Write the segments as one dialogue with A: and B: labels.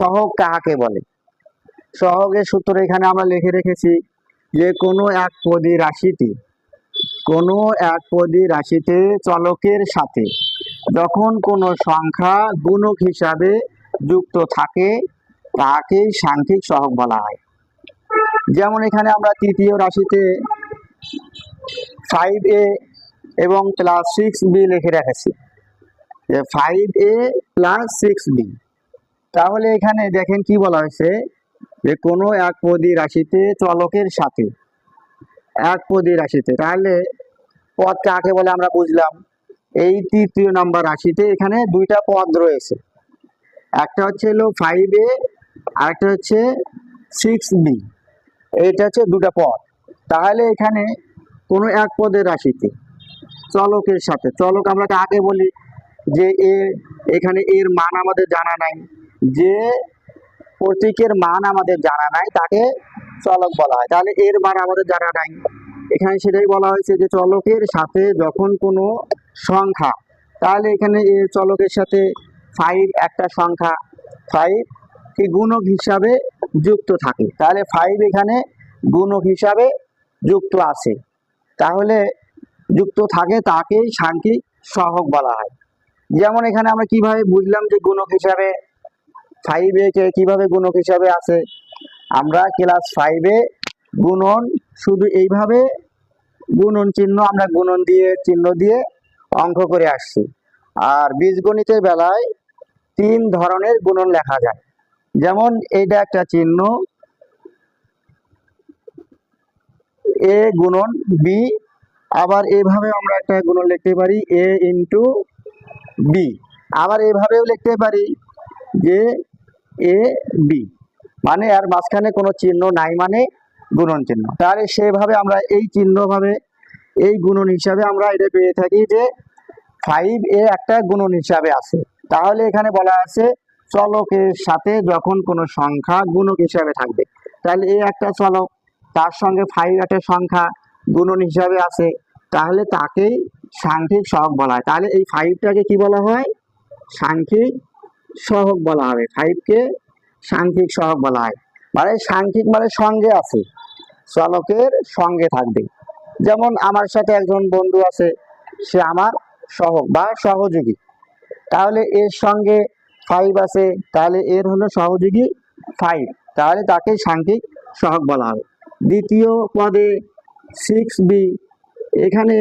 A: সহগ কাহাকে বলে? সহগের সূত্র এখানে আমরা লিখে রেখেছি যে কোনো এক পদী রাশিটি, কোনো এক পদী রাশিতে চলকের সাথে যখন কোনো সংখ্যা গুণক হিসাবে যুক্ত থাকে, তাকেই সাংখ্যিক সহগ বলা হয়। যেমন এখানে আমরা তৃতীয় রাশিতে ফাইভ এ এবং প্লাস সিক্স বি লিখে রেখেছি। Five A plus six B তাহলে এখানে দেখেন কি বলা হয়েছে যে কোনো এক পদী রাশিতে চলকের সাথে, এক পদী রাশিতে। তাহলে পদ কাকে বলে আমরা বুঝলাম? এই তৃতীয় নাম্বার রাশিতে এখানে দুইটা পদ রয়েছে। একটা হচ্ছে হলো ফাইভ এ আরেকটা হচ্ছে সিক্স বি এইটা হচ্ছে দুটা পদ। তাহলে এখানে কোনো এক পদের রাশিতে চলকের সাথে, চলক আমরা কাকে বলি? যে এ, এখানে এর মান আমাদের জানা নাই। যে প্রতীকের মান আমাদের জানা নাই, তাকে চলক বলা হয়। তাহলে এর মান আমাদের জানা নাই। এখানে সেটাই বলা হয়েছে যে চলকের সাথে যখন কোনো সংখ্যা, তাহলে এখানে চলকের সাথে ফাইভ একটা সংখ্যা ফাইভ কি গুণক হিসাবে যুক্ত থাকে। তাহলে ফাইভ এখানে গুণক হিসাবে যুক্ত আছে। তাহলে যুক্ত থাকে তাকেই সাংখ্যিক সহগ বলা হয়। যেমন এখানে আমরা কীভাবে বুঝলাম যে গুণক হিসাবে ফাইভ কে কীভাবে গুণক হিসাবে আছে? আমরা ক্লাস ফাইভে গুণন, শুধু এইভাবে গুণন চিহ্ন, আমরা গুণন দিয়ে, চিহ্ন দিয়ে অঙ্ক করে আসছি। আর বীজগণিতের বেলায় তিন ধরনের গুণন লেখা যায়। যেমন এইটা একটা চিহ্ন, এ গুণন বি আবার এভাবে আমরা একটা গুণন লিখতে পারি এ ইন্টু বি আবার এভাবেও লিখতে পারি যে এ বি মানে আর মাঝখানে কোনো চিহ্ন নাই মানে গুণন চিহ্ন। তাহলে সেভাবে আমরা এই চিহ্ন ভাবে এই গুণন হিসাবে আমরা এটা পেয়ে থাকি যে ফাইভ এ একটা গুণন হিসাবে আছে। তাহলে এখানে বলা আছে চলকের সাথে যখন কোনো সংখ্যা গুণক হিসাবে থাকবে। তাহলে এ একটা চলক, তার সঙ্গে ফাইভ একটা সংখ্যা গুণন হিসাবে আছে। তাহলে তাকেই সাংখ্যিক সহগ বলা হয়। তাহলে এই ফাইভটাকে কি বলা হয়? সাংখ্যিক সহগ বলা হবে। ফাইভকে সাংখ্যিক সহগ বলা হয়। মানে সাংখ্যিক মানে সঙ্গে আছে। চলকের সঙ্গে থাকবে। যেমন আমার সাথে একজন বন্ধু আছে, সে আমার সহগ বা সহযোগী। তাহলে এর সঙ্গে ফাইভ আছে, তাহলে এর হলো সহযোগী ফাইভ। তাহলে তাকে সাংখ্যিক সহগ বলা হবে। দ্বিতীয় পদে সিক্স বি এখানে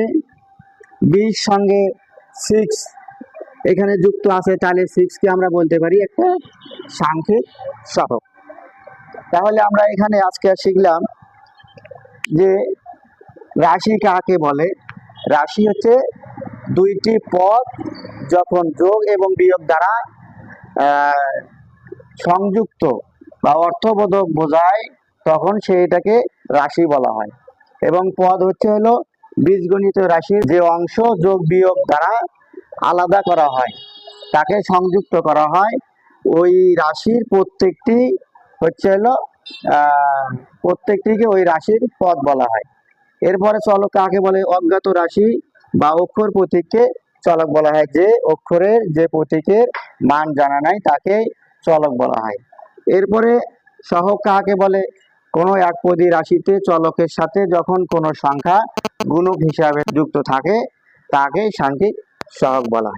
A: বির সঙ্গে সিক্স এখানে যুক্ত আছে তাহলে সিক্সকে আমরা বলতে পারি একটা সাংখ্যিক সহগ। তাহলে আমরা এখানে আজকে শিখলাম যে রাশি কাকে বলে? রাশি হচ্ছে দুইটি পদ যখন যোগ এবং বিয়োগ দ্বারা সংযুক্ত বা অর্থবোধক বোঝায়, তখন সেইটাকে রাশি বলা হয়। এবং পদ হচ্ছে হলো বীজগণিত রাশির যে অংশ যোগ বিয়োগ দ্বারা আলাদা করা হয়। তাকে সংযুক্ত করা হয়। ওই রাশির প্রত্যেকটি হচ্ছে হলো প্রত্যেকটিকে ওই রাশির পদ বলা হয়। এরপরে চলক কাকে বলে? অজ্ঞাত রাশি বা অক্ষর প্রতীককে চলক বলা হয়। যে অক্ষরের যে প্রতীকের মান জানা নাই, তাকে চলক বলা হয়। এরপরে সহগ কাকে বলে? কোনো এক পদী রাশিতে চলকের সাথে যখন কোনো সংখ্যা গুণক হিসাবে যুক্ত থাকে, তাকে সাংখ্যিক সহগ বলা হয়